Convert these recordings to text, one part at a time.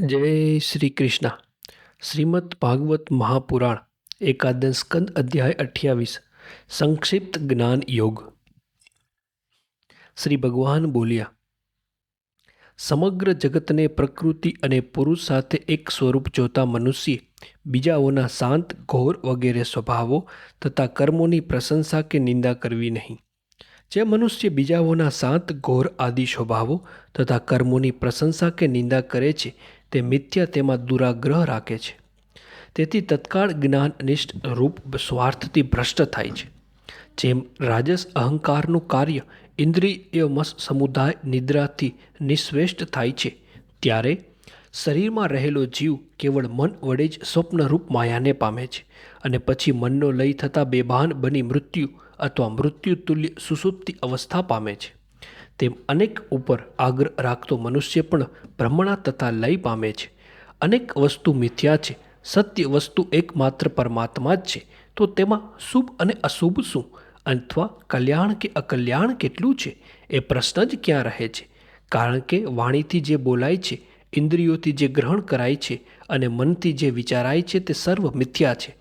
જય શ્રી કૃષ્ણ. શ્રીમદ ભાગવત મહાપુરાણ, એકાદશ સ્કંદ અધ્યાય અઠ્યાવીસ, સંક્ષિપ્ત જ્ઞાન યોગ. શ્રી ભગવાન બોલ્યા, સમગ્ર જગતને પ્રકૃતિ અને પુરુષ સાથે એક સ્વરૂપ જોતા મનુષ્ય બીજાઓના શાંત, ઘોર વગેરે સ્વભાવો તથા કર્મોની પ્રશંસા કે નિંદા કરવી નહીં. જે મનુષ્ય બીજાઓના શાંત, ઘોર આદિ સ્વભાવો તથા કર્મોની પ્રશંસા કે નિંદા કરે છે તે મિથ્યા તેમાં દુરાગ્રહ રાખે છે. તેથી તત્કાળ જ્ઞાનનિષ્ઠ રૂપ સ્વાર્થથી ભ્રષ્ટ થાય છે. જેમ રાજસ અહંકારનું કાર્ય ઇન્દ્રિયમસ સમુદાય નિદ્રાથી નિશ્વેષ્ટ થાય છે, ત્યારે શરીરમાં રહેલો જીવ કેવળ મન વડે જ સ્વપ્નરૂપ માયાને પામે છે અને પછી મનનો લય થતાં બેભાન બની મૃત્યુ અથવા મૃત્યુ તુલ્ય સુસુપ્તિ અવસ્થા પામે છે. તેમ અનેક ઉપર આગ્રહ રાખતો મનુષ્ય પણ ભ્રમણા તથા લય પામે છે. અનેક વસ્તુ મિથ્યા છે. સત્ય વસ્તુ એકમાત્ર પરમાત્મા જ છે. તો તેમાં શુભ અને અશુભ શું? અથવા કલ્યાણ કે અકલ્યાણ કેટલું છે? એ પ્રશ્ન જ ક્યાં રહે છે? કારણ કે વાણીથી જે બોલાય છે, ઇન્દ્રિયોથી જે ગ્રહણ કરાય છે અને મનથી જે વિચારાય છે તે સર્વ મિથ્યા છે.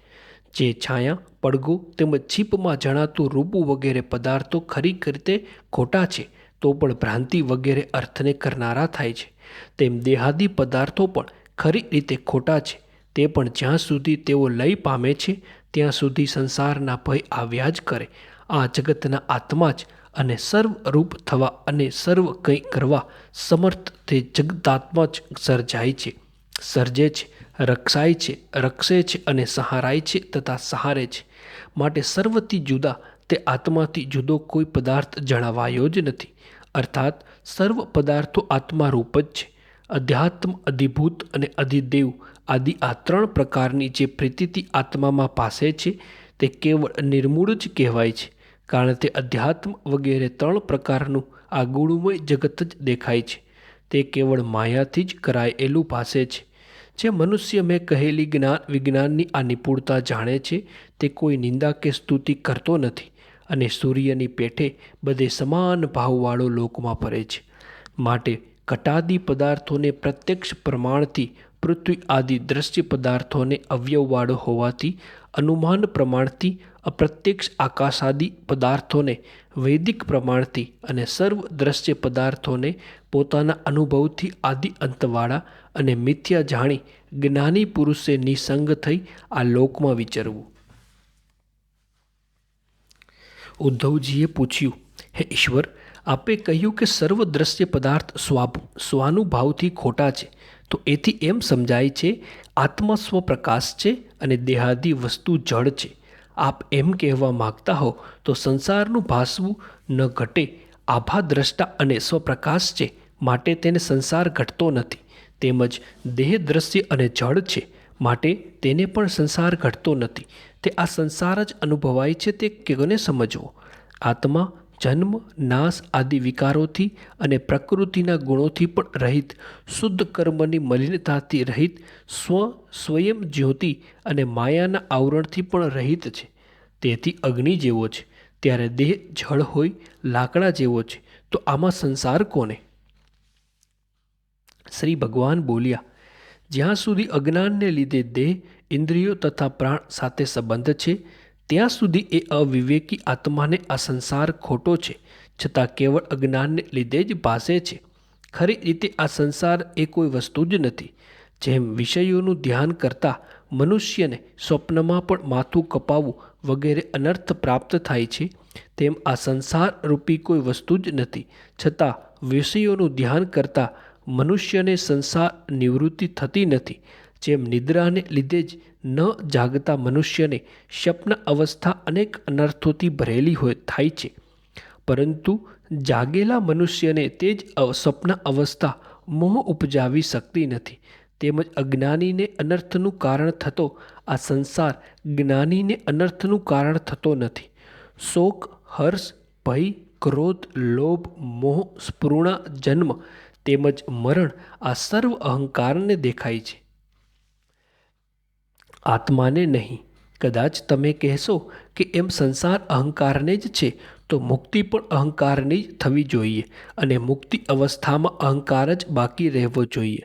જે છાયા, પડઘો તેમજ છીપમાં જણાતું રૂપું વગેરે પદાર્થો ખરી રીતે ખોટા છે. તો પણ ભ્રાંતિ વગેરે અર્થને કરનારા થાય છે. તેમ દેહાદી પદાર્થો પણ ખરી રીતે ખોટા છે. તે પણ જ્યાં સુધી તેઓ લય પામે છે, ત્યાં સુધી સંસારના ભય આવ્યા જ કરે. આ જગતના આત્મા જ અને સર્વરૂપ થવા અને સર્વ કંઈ કરવા સમર્થ તે જગતાત્મા જ સર્જાય છે. સર્જે છે, રક્ષાય છે, રક્ષે છે અને સહારાય છે તથા સહારે છે. માટે સર્વથી જુદા તે આત્માથી જુદો કોઈ પદાર્થ જણાવાયો જ નથી. અર્થાત સર્વ પદાર્થો આત્મા રૂપ જ છે. અધ્યાત્મ, અધિભૂત અને અધિદેવ આદિ આ ત્રણ પ્રકારની જે પ્રીતિથી આત્મામાં પાસે છે તે કેવળ નિર્મૂળ જ કહેવાય છે, કારણ તે અધ્યાત્મ વગેરે ત્રણ પ્રકારનું આ ગુણમય જગત જ દેખાય છે. તે કેવળ માયાથી જ કરાયેલું પાસે છે. જે મનુષ્ય મેં કહેલી જ્ઞાન વિજ્ઞાનની આ નિપુણતા જાણે છે તે કોઈ નિંદા કે સ્તુતિ કરતો નથી. અને સૂર્યની પેઠે બધે સમાન ભાવવાળો લોકમાં ફરે છે. માટે ઘટાદી પદાર્થોને પ્રત્યક્ષ પ્રમાણથી પૃથ્વી આદિ દ્રશ્ય પદાર્થોને અવયવવાળો હોવાથી, અનુમાન પ્રમાણથી, અપ્રત્યક્ષ આકાશાદી પદાર્થોને, વૈદિક પ્રમાણથી અને સર્વ દ્રશ્ય પદાર્થોને પોતાના અનુભવથી આદિ અંતવાળા અને મિથ્યા જાણી જ્ઞાની પુરુષે નિસંગ થઈ આ લોકમાં વિચરવું. ઉદ્ધવજીએ પૂછ્યું, હે ઈશ્વર, આપે કહ્યું કે સર્વ દ્રશ્ય પદાર્થ સ્વાભ સ્વાનુભાવથી ખોટા છે. તો એથી એમ સમજાય છે, આત્મા સ્વપ્રકાશ છે અને દેહાદી વસ્તુ જળ છે. આપ એમ કહેવા માગતા હો, તો સંસારનું ભાસવું ન ઘટે. આભા દ્રષ્ટા અને સ્વપ્રકાશ છે, માટે તેને સંસાર ઘટતો નથી. તેમજ દેહ દ્રશ્ય અને જળ છે, માટે તેને પણ સંસાર ઘટતો નથી. તે આ સંસાર જ અનુભવાય છે તે કેને સમજવો. આત્મા, જન્મ, નાશ આદિ વિકારોથી અને પ્રકૃતિના ગુણોથી પણ રહિત, શુદ્ધ કર્મની મલિનતાથી રહિત, સ્વ, સ્વયં જ્યોતિ અને માયાના આવરણથી પણ રહિત છે. તેથી અગ્નિ જેવો છે. ત્યારે દેહ જળ હોય, લાકડા જેવો છે. તો આમાં સંસાર કોને? શ્રી ભગવાન બોલ્યા, જ્યાં સુધી અજ્ઞાનને લીધે દેહ ઇન્દ્રિયો તથા પ્રાણ સાથે સંબંધ છે. ત્યાં સુધી એ અવિવેકી આત્માને આ સંસાર ખોટો છે, છતાં કેવળ અજ્ઞાનને લીધે જ ભાસે છે. ખરી રીતે આ સંસાર એ કોઈ વસ્તુ જ નથી. જેમ વિષયોનું ધ્યાન કરતા મનુષ્યને સ્વપ્નમાં પણ માથું કપાવવું વગેરે અનર્થ પ્રાપ્ત થાય છે, તેમ આ સંસાર રૂપી કોઈ વસ્તુ જ નથી. છતાં વિષયોનું ધ્યાન કરતાં મનુષ્યને સંસાર નિવૃત્તિ થતી નથી. જેમ નિદ્રાને લીધે જ ન જાગતા મનુષ્યને સ્વપ્ન અવસ્થા અનેક અનર્થોથી ભરેલી હોય થાય છે. પરંતુ જાગેલા મનુષ્યને તે જ સ્વપ્ન અવસ્થા મોહ ઉપજાવી શકતી નથી. તેમજ અજ્ઞાનીને અનર્થનું કારણ થતો આ સંસાર જ્ઞાનીને અનર્થનું કારણ થતો નથી. શોક, હર્ષ, ભય, ક્રોધ, લોભ, મોહ, સ્પૃણા, જન્મ તેમજ મરણ આ સર્વ અહંકારને દેખાય છે. આત્માને નહીં. કદાચ તમે કહેશો કે એમ સંસાર અહંકારને જ છે, તો મુક્તિ પણ અહંકારની જ થવી જોઈએ અને મુક્તિ અવસ્થામાં અહંકાર જ બાકી રહેવો જોઈએ.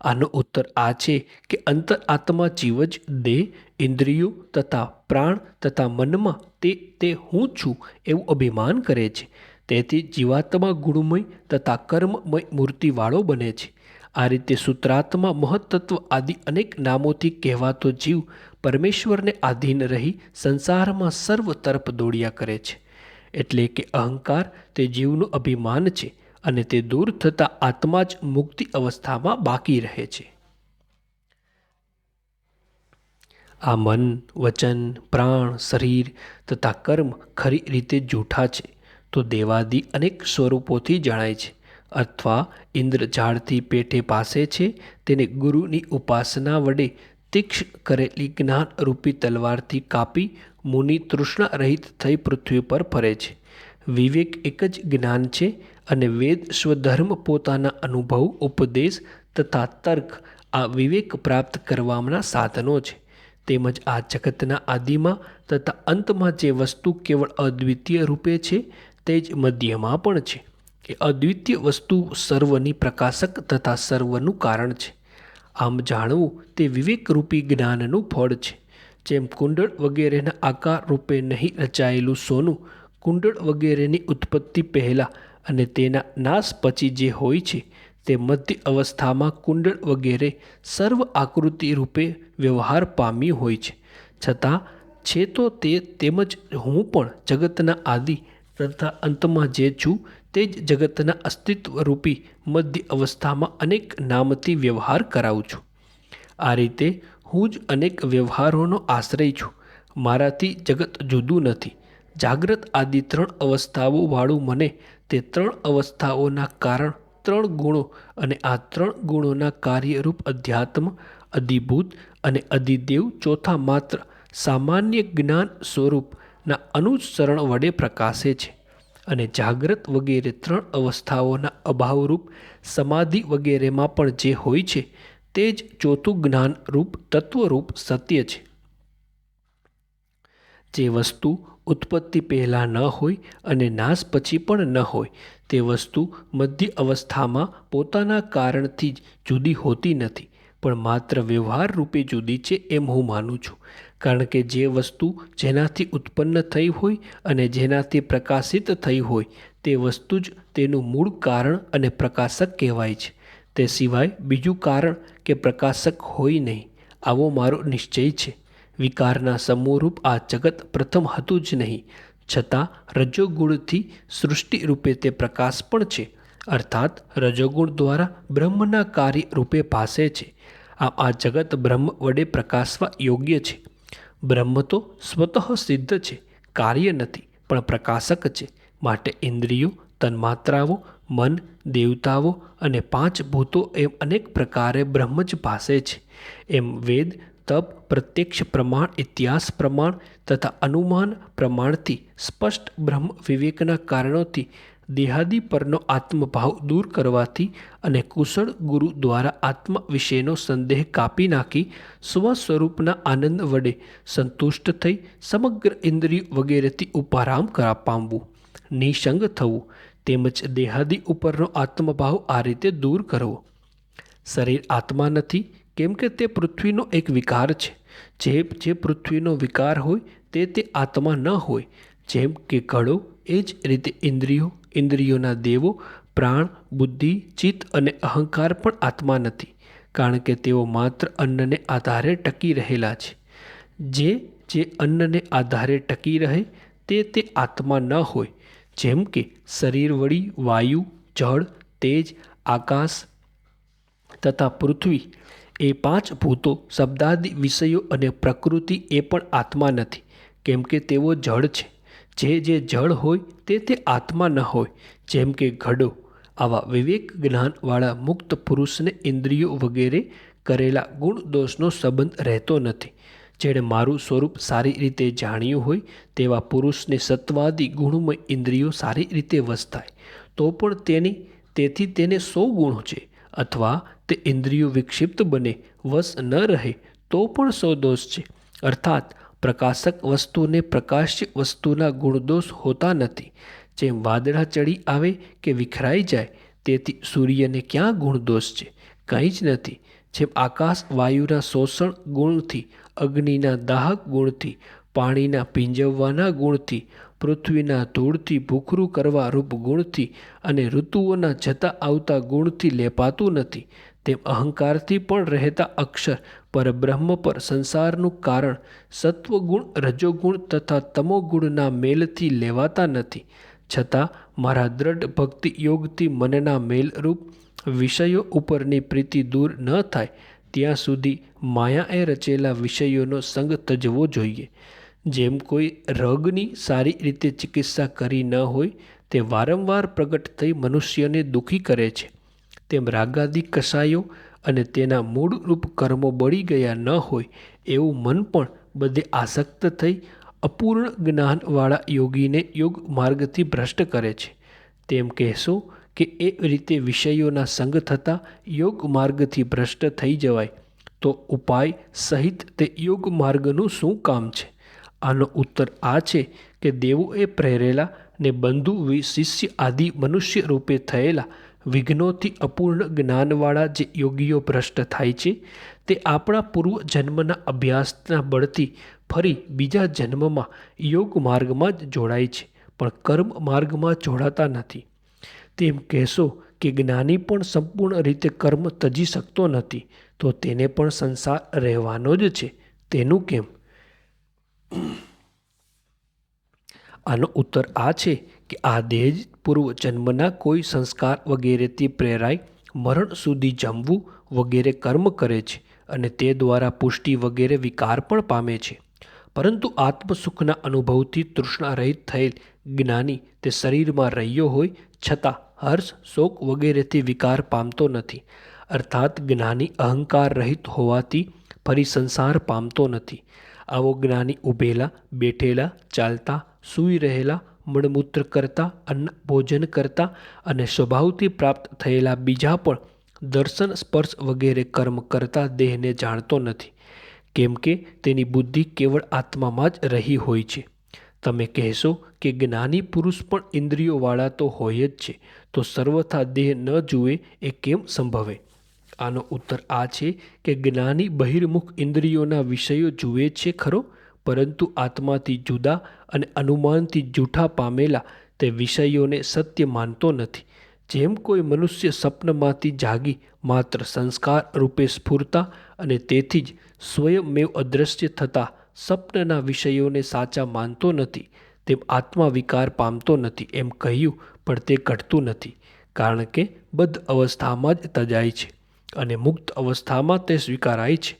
આનો ઉત્તર આ છે કે અંતર આત્મા જીવ જ દેહ, ઇન્દ્રિયો તથા પ્રાણ તથા મનમાં તે તે હું છું એવું અભિમાન કરે છે. તેથી જીવાત્મા ગુણમય તથા કર્મમય મૂર્તિવાળો બને છે. આ રીતે સૂત્રાત્મા મહત્તત્વ આદિ અનેક નામોથી કહેવાતો જીવ પરમેશ્વરને આધીન રહી સંસારમાં સર્વ તરફ દોડ્યા કરે છે. એટલે કે અહંકાર તે જીવનું અભિમાન છે અને તે દૂર થતાં આત્મા જ મુક્તિ અવસ્થામાં બાકી રહે છે. આ મન, વચન, પ્રાણ, શરીર તથા કર્મ ખરી રીતે જૂઠા છે તો દેવાદી અનેક સ્વરૂપોથી જણાય છે. અથવા ઇન્દ્ર ઝાડથી પેઠે પાસે છે, તેને ગુરુની ઉપાસના વડે તીક્ષ કરેલી જ્ઞાનરૂપી તલવારથી કાપી મુનિ તૃષ્ણા રહિત થઈ પૃથ્વી પર ફરે છે. વિવેક એક જ જ્ઞાન છે અને વેદ સ્વધર્મ પોતાના અનુભવ, ઉપદેશ તથા તર્ક આ વિવેક પ્રાપ્ત કરવાના સાધનો છે. તેમજ આ જગતના આદિમાં તથા અંતમાં જે વસ્તુ કેવળ અદ્વિતીય રૂપે છે, તે જ મધ્યમાં પણ છે. એ અદ્વિતીય વસ્તુ સર્વની પ્રકાશક તથા સર્વનું કારણ છે. આમ જાણવું તે વિવેકરૂપી જ્ઞાનનું ફળ છે. જેમ કુંડળ વગેરેના આકાર રૂપે નહીં રચાયેલું સોનું, કુંડળ વગેરેની ઉત્પત્તિ પહેલાં અને તેના નાશ પછી જે હોય છે તે મધ્ય અવસ્થામાં કુંડળ વગેરે સર્વ આકૃતિ રૂપે વ્યવહાર પામ્યું હોય છે. છતાં, છે તો તે તેમજ હું પણ જગતના આદિ તથા અંતમાં જે છું તે જ જગતના અસ્તિત્વરૂપી મધ્ય અવસ્થામાં અનેક નામથી વ્યવહાર કરાવું છું. આ રીતે હું જ અનેક વ્યવહારોનો આશ્રય છું. મારાથી જગત જુદું નથી. જાગ્રત આદિ ત્રણ અવસ્થાઓવાળું મને તે ત્રણ અવસ્થાઓના કારણ ત્રણ ગુણો અને આ ત્રણ ગુણોના કાર્યરૂપ અધ્યાત્મ, અધિભૂત અને અધિદેવ ચોથા માત્ર સામાન્ય જ્ઞાન સ્વરૂપના અનુસરણ વડે પ્રકાશે છે. અને જાગ્રત વગેરે ત્રણ અવસ્થાઓના અભાવરૂપ સમાધિ વગેરેમાં પણ જે હોય છે, તે જ ચોથું જ્ઞાનરૂપ તત્વરૂપ સત્ય છે. જે વસ્તુ ઉત્પત્તિ પહેલાં ન હોય અને નાશ પછી પણ ન હોય, તે વસ્તુ મધ્ય અવસ્થામાં પોતાના કારણથી જ જુદી હોતી નથી. પણ માત્ર વ્યવહાર રૂપે જુદી છે એમ હું માનું છું. કારણ કે જે વસ્તુ જેનાથી ઉત્પન્ન થઈ હોય અને જેનાથી પ્રકાશિત થઈ હોય, તે વસ્તુ જ તેનું મૂળ કારણ અને પ્રકાશક કહેવાય છે. તે સિવાય બીજું કારણ કે પ્રકાશક હોય નહીં, આવો મારો નિશ્ચય છે. વિકારના સમૂહરૂપ આ જગત પ્રથમ હતું જ નહીં. છતાં રજોગુણથી સૃષ્ટિ રૂપે તે પ્રકાશ પણ છે. અર્થાત રજોગુણ દ્વારા બ્રહ્મના કાર્ય રૂપે ભાસે છે. આમ આ જગત બ્રહ્મ વડે પ્રકાશવા યોગ્ય છે. બ્રહ્મ તો સ્વતઃ સિદ્ધ છે, કાર્ય નથી, પણ પ્રકાશક છે. માટે ઇન્દ્રિયો, તન્માત્રાઓ, મન, દેવતાઓ અને પાંચ ભૂતો એમ અનેક પ્રકારે બ્રહ્મ જ ભાસે છે. એમ વેદ, તપ, પ્રત્યક્ષ પ્રમાણ, ઇતિહાસ પ્રમાણ તથા અનુમાન પ્રમાણથી સ્પષ્ટ બ્રહ્મ વિવેકના કારણોથી દેહાદિ પરનો આત્મભાવ દૂર કરવાથી અને કુશળ ગુરુ દ્વારા આત્મા વિશેનો સંદેહ કાપી નાખી સ્વ સ્વરૂપના આનંદ વડે સંતુષ્ટ થઈ સમગ્ર ઇન્દ્રિય વગેરેથી ઉપારામ કરા પામવું નિસંગ થવું તેમજ દેહાદી ઉપરનો આત્મભાવ આ રીતે દૂર કરવો. શરીર આત્મા નથી, કેમ કે તે પૃથ્વીનો એક વિકાર છે. જે જે પૃથ્વીનો વિકાર હોય, તે તે આત્મા ન હોય. જેમ કે ઘડો, એ જ રીતે ઇન્દ્રિયો ઇન્દ્રિયોના દેવો, પ્રાણ, બુદ્ધિ, ચિત્ત અને અહંકાર પણ આત્મા નથી, કારણ કે તેઓ માત્ર અન્નને આધારે ટકી રહેલા છે. જે જે અન્નને આધારે ટકી રહે, તે તે આત્મા ન હોય, જેમ કે શરીર વળી વાયુ, જળ, તેજ, આકાશ તથા પૃથ્વી. એ પાંચ ભૂતો, શબ્દાદિ વિષયો અને પ્રકૃતિ એ પણ આત્મા નથી, કેમ કે તેઓ જળ છે. જે જે જળ હોય તે તે આત્મા ન હોય. જેમ કે ઘડો, આવા વિવેક જ્ઞાનવાળા મુક્ત પુરુષને ઇન્દ્રિયો વગેરે કરેલા ગુણ દોષનો સંબંધ રહેતો નથી. જેણે મારું સ્વરૂપ સારી રીતે જાણ્યું હોય તેવા પુરુષને સત્વાદી ગુણમય ઇન્દ્રિયો સારી રીતે વસ્તાય. તો પણ તેની, તેથી તેને સો ગુણો છે. અથવા તે ઇન્દ્રિયો વિક્ષિપ્ત બને, વશ ન રહે, તો પણ સો દોષ છે. અર્થાત પ્રકાશક વસ્તુને પ્રકાશ્ય વસ્તુના ગુણદોષ હોતા નથી. જેમ વાદળા ચડી આવે કે વિખરાઈ જાય, તેથી સૂર્યને ક્યાં ગુણદોષ છે? કંઈ જ નથી. જેમ આકાશ વાયુના શોષણ ગુણથી, અગ્નિના દાહક ગુણથી, પાણીના પીંજવવાના ગુણથી, પૃથ્વીના ધૂળથી ભૂખરું કરવા રૂપ ગુણથી અને ઋતુઓના જતા આવતા ગુણથી લેપાતું નથી, તેમ અહંકારથી પણ રહેતા અક્ષર પરબ્રહ્મ પર સંસારનું કારણ સત્વગુણ, રજોગુણ તથા તમોગુણના મેલથી લેવાતા નથી. છતાં, મારા દ્રઢ ભક્તિ યોગથી મનના મેલરૂપ વિષયો ઉપરની પ્રીતિ દૂર ન થાય, ત્યાં સુધી માયાએ રચેલા વિષયોનો સંગ તજવો જોઈએ. જેમ કોઈ રગની સારી રીતે ચિકિત્સા કરી ન હોય, તે વારંવાર પ્રગટ થઈ મનુષ્યને દુઃખી કરે છે. તેમ રાગાદી કસાયો અને તેના મૂળરૂપ કર્મો બળી ગયા ન હોય એવું મન પણ બધે આસક્ત થઈ અપૂર્ણ જ્ઞાનવાળા યોગીને યોગ માર્ગથી ભ્રષ્ટ કરે છે. તેમ કહેશો કે એ રીતે વિષયોના સંગ થતાં યોગ માર્ગથી ભ્રષ્ટ થઈ જવાય, તો ઉપાય સહિત તે યોગ માર્ગનું શું કામ છે? આનો ઉત્તર આ છે કે દેવોએ પ્રેરેલા ને બંધુ શિષ્ય આદિ મનુષ્ય રૂપે થયેલા વિઘ્નોથી અપૂર્ણ જ્ઞાનવાળા જે યોગીઓ ભ્રષ્ટ થાય છે, તે આપણા પૂર્વ જન્મના અભ્યાસના બળથી ફરી બીજા જન્મમાં યોગ માર્ગમાં જ જોડાય છે, પણ કર્મ માર્ગમાં જોડાતા નથી. તેમ કહેશો કે જ્ઞાની પણ સંપૂર્ણ રીતે કર્મ તજી શકતો નથી, તો તેને પણ સંસાર રહેવાનો જ છે. તેનું કેમ? આનો ઉત્તર આ છે કે આ દેહ પૂર્વ જન્મના કોઈ સંસ્કાર વગેરેથી પ્રેરાય મરણ સુધી જમવું વગેરે કર્મ કરે છે અને તે દ્વારા પુષ્ટિ વગેરે વિકાર પણ પામે છે. પરંતુ આત્મસુખના અનુભવથી તૃષ્ણારહિત થયેલ જ્ઞાની તે શરીરમાં રહ્યો હોય છતાં હર્ષ, શોક વગેરેથી વિકાર પામતો નથી. અર્થાત જ્ઞાની અહંકાર રહિત હોવાથી ફરી સંસાર પામતો નથી. આવો જ્ઞાની ઊભેલા બેઠેલા, ચાલતા, સૂઈ રહેલા મળમૂત્ર કરતા અન્ન ભોજન કરતા અને સ્વભાવથી પ્રાપ્ત થયેલા બીજા પણ દર્શન, સ્પર્શ વગેરે કર્મ કરતા દેહને જાણતો નથી. કેમ કે તેની બુદ્ધિ કેવળ આત્મામાં જ રહી હોય છે. તમે કહેશો કે જ્ઞાની પુરુષ પણ ઇન્દ્રિયોવાળા તો હોય જ છે, તો સર્વથા દેહ ન જુએ એ કેમ સંભવે? આનો ઉત્તર આ છે કે જ્ઞાની બહિર્મુખ ઇન્દ્રિયોના વિષયો જુએ છે ખરો? પરંતુ આત્માથી જુદા અને અનુમાનથી જૂઠા પામેલા તે વિષયોને સત્ય માનતો નથી. જેમ કોઈ મનુષ્ય સપનમાંથી જાગી માત્ર સંસ્કાર રૂપે સ્ફૂરતા અને તેથી જ સ્વયંમેવ અદૃશ્ય થતા સપનના વિષયોને સાચા માનતો નથી, તેમ આત્મા વિકાર પામતો નથી એમ કહ્યું, પણ તે ઘટતું નથી, કારણ કે બદ્ધ અવસ્થામાં જ તજાય છે અને મુક્ત અવસ્થામાં તે સ્વીકારાય છે.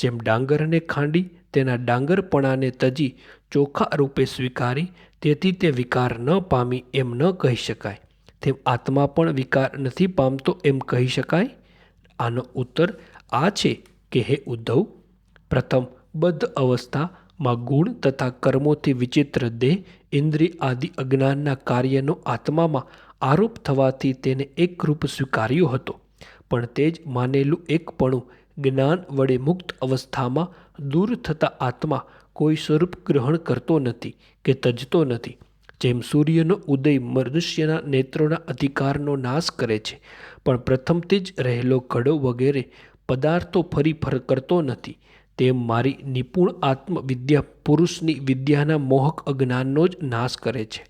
જેમ ડાંગરને ખાંડી, તેના ડાંગરપણાને તજી, ચોખા રૂપે સ્વીકારી, તેથી તે વિકાર ન પામી એમ ન કહી શકાય. તેમ આત્મા પણ વિકાર નથી પામતો એમ કહી શકાય. આનો ઉત્તર આ છે કે હે ઉદ્ધવ, પ્રથમ બદ્ધ અવસ્થામાં ગુણ તથા કર્મોથી વિચિત્ર દેહ ઇન્દ્રિય આદિ અજ્ઞાનના કાર્યનો આત્મામાં આરોપ થવાથી તેને એકરૂપ સ્વીકાર્યો હતો. પણ તે જ માનેલું એકપણું જ્ઞાન વડે મુક્ત અવસ્થામાં દૂર થતા આત્મા કોઈ સ્વરૂપ ગ્રહણ કરતો નથી કે તજતો નથી, જેમ સૂર્યનો ઉદય મનુષ્યના નેત્રોના અધિકારનો નાશ કરે છે. પણ પ્રથમથી જ રહેલો ઘડો વગેરે પદાર્થો ફરી ફર કરતો નથી. તેમ મારી નિપુણ આત્મવિદ્યા પુરુષની વિદ્યાના મોહક અજ્ઞાનનો જ નાશ કરે છે.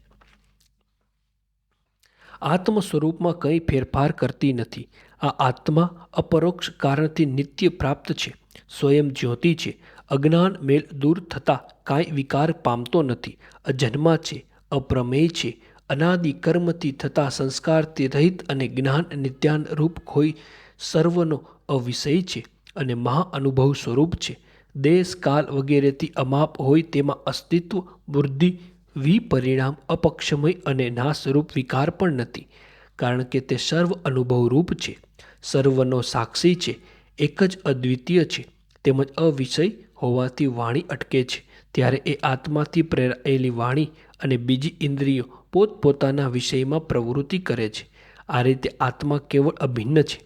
આત્મ સ્વરૂપમાં કંઈ ફેરફાર કરતી નથી. આ આત્મા અપરોક્ષ કારણથી નિત્ય પ્રાપ્ત છે, સ્વયં જ્યોતિ છે. અજ્ઞાન મેલ દૂર થતાં કાંઈ વિકાર પામતો નથી. અજન્મા છે, અપ્રમેય છે. અનાદિ કર્મથી થતા સંસ્કારથી રહિત અને જ્ઞાન નિત્યાન રૂપ હોય સર્વનો અવિષય છે અને મહાઅનુભવ સ્વરૂપ છે. દેશ, કાલ વગેરેથી અમાપ હોય તેમાં અસ્તિત્વ વૃદ્ધિ વિપરિણામ, અપક્ષમય અને નાશરૂપ વિકાર પણ નથી. કારણ કે તે સર્વ અનુભવરૂપ છે. સર્વનો સાક્ષી છે. એક જ અદ્વિતીય છે. તેમજ અવિષય હોવાથી વાણી અટકે છે. ત્યારે એ આત્માથી પ્રેરાયેલી વાણી અને બીજી ઇન્દ્રિયો પોતપોતાના વિષયમાં પ્રવૃત્તિ કરે છે. આ રીતે આત્મા કેવળ અભિન્ન છે.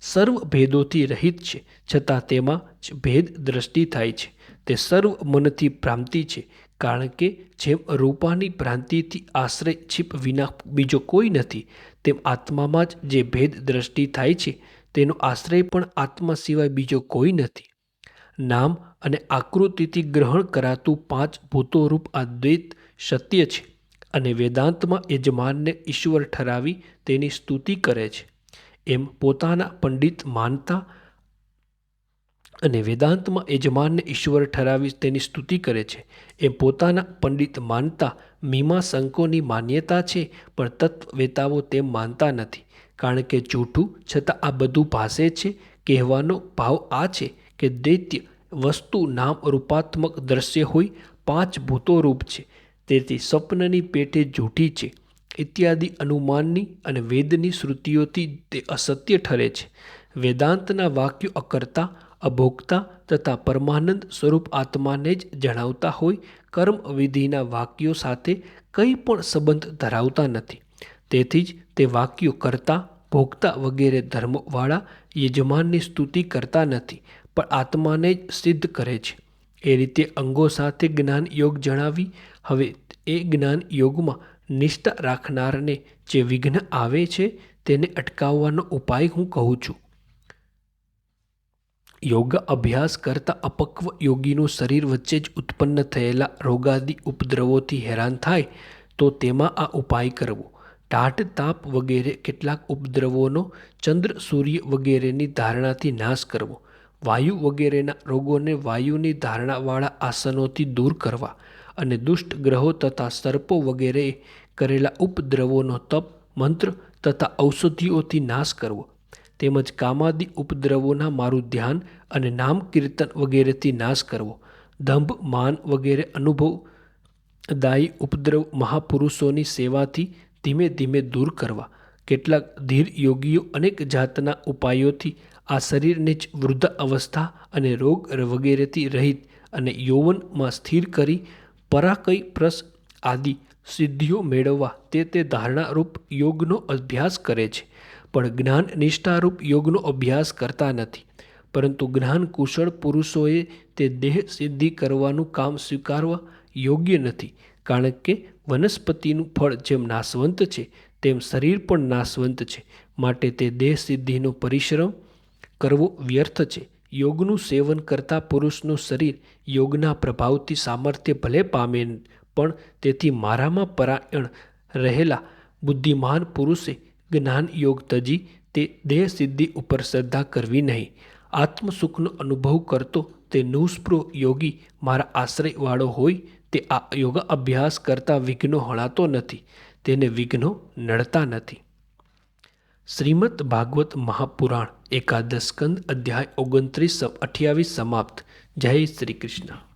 સર્વ ભેદોથી રહિત છે. છતાં તેમાં જ ભેદ દ્રષ્ટિ થાય છે. તે સર્વ મનથી ભ્રાંતિ છે. કારણ કે જેમ રૂપાની ભ્રાંતિથી આશ્રય છીપ વિના બીજો કોઈ નથી, તેમ આત્મામાં જ જે ભેદ દ્રષ્ટિ થાય છે, તેનો આશ્રય પણ આત્મા સિવાય બીજો કોઈ નથી. નામ અને આકૃતિથી ગ્રહણ કરાતું પાંચ ભૂતોરૂપ આ સત્ય છે અને વેદાંતમાં યજમાનને ઈશ્વર ઠરાવી તેની સ્તુતિ કરે છે. એમ પોતાના પંડિત માનતા અને વેદાંતમાં યજમાનને ઈશ્વર ઠરાવી તેની સ્તુતિ કરે છે. એમ પોતાના પંડિત માનતા મીમાંસંકોની માન્યતા છે, પણ તત્વવેતાઓ તેમ માનતા નથી. કારણ કે જૂઠું છતાં આ બધું ભાષે છે. કહેવાનો ભાવ આ છે કે દૈત્ય વસ્તુ નામ રૂપાત્મક દ્રશ્ય હોય, પાંચ ભૂતો રૂપ છે. તેથી સ્વપ્નની પેટે જૂઠી છે. ઇત્યાદિ અનુમાનની અને વેદની શ્રુતિઓથી તે અસત્ય ઠરે છે. વેદાંતના વાક્યો અકર્તા અભોગતા તથા પરમાનંદ સ્વરૂપ આત્માને જ જણાવતા હોય, કર્મ વિધિના વાક્યો સાથે કંઈ પણ સંબંધ ધરાવતા નથી. તેથી જ તે વાક્યો કરતા, ભોગતા વગેરે ધર્મવાળા યજમાનની સ્તુતિ કરતા નથી, પણ આત્માને જ સિદ્ધ કરે છે. એ રીતે અંગો સાથે જ્ઞાન યોગ જણાવી, હવે એ જ્ઞાન યોગમાં નિષ્ઠા રાખનારને જે વિઘ્ન આવે છે, તેને અટકાવવાનો ઉપાય હું કહું છું. યોગ અભ્યાસ કરતા અપક્વ યોગીનું શરીર વચ્ચે જ ઉત્પન્ન થયેલા રોગાદિ ઉપદ્રવોથી હેરાન થાય, તો તેમાં આ ઉપાય કરવો. ટાટ, તાપ વગેરે કેટલાક ઉપદ્રવોનો ચંદ્ર, સૂર્ય વગેરેની ધારણાથી નાશ કરવો. વાયુ વગેરેના રોગોને વાયુની ધારણાવાળા આસનોથી દૂર કરવા અને દુષ્ટ ગ્રહો તથા સર્પો વગેરે કરેલા ઉપદ્રવોનો તપ, મંત્ર તથા ઔષધિઓથી નાશ કરવો. તેમજ કામાદિ ઉપદ્રવોના મારું ધ્યાન અને નામ કીર્તન વગેરેથી નાશ કરવો. દંભ, માન વગેરે અનુભવદાયી ઉપદ્રવ મહાપુરુષોની સેવાથી ધીમે ધીમે દૂર કરવા. કેટલાક ધીર યોગીઓ અનેક જાતના ઉપાયોથી આ શરીરને જ વૃદ્ધ અવસ્થા અને રોગ વગેરેથી રહિત અને યૌવનમાં સ્થિર કરી પરાકય પ્રસ આદિ સિદ્ધિઓ મેળવવા તે તે ધારણારૂપ યોગનો અભ્યાસ કરે છે. પણ જ્ઞાન નિષ્ઠારૂપ યોગનો અભ્યાસ કરતા નથી. પરંતુ જ્ઞાન કુશળ પુરુષોએ તે દેહ સિદ્ધિ કરવાનું કામ સ્વીકારવા યોગ્ય નથી, કારણ કે વનસ્પતિનું ફળ જેમ નાશવંત છે, તેમ શરીર પણ નાશવંત છે. માટે તે દેહ સિદ્ધિનો પરિશ્રમ કરવો વ્યર્થ છે. યોગનું સેવન કરતા પુરુષનું શરીર યોગના પ્રભાવથી સામર્થ્ય ભલે પામે, પણ તેથી મારામાં પરાયણ રહેલા બુદ્ધિમાન પુરુષે જ્ઞાન યોગ તજી તે દેહ સિદ્ધિ ઉપર શ્રદ્ધા કરવી નહીં. આત્મસુખનો અનુભવ કરતો તે નિષ્પૃહ યોગી મારા આશ્રયવાળો હોય તે આ યોગ અભ્યાસ કરતા વિઘ્નો હણાતો નથી, તેને વિઘ્નો નડતા નથી. શ્રીમદ ભાગવત મહાપુરાણ એકાદશ સ્કંદ અધ્યાય ઓગણત્રીસ અઠ્યાવીસ સમાપ્ત. જય શ્રી કૃષ્ણ.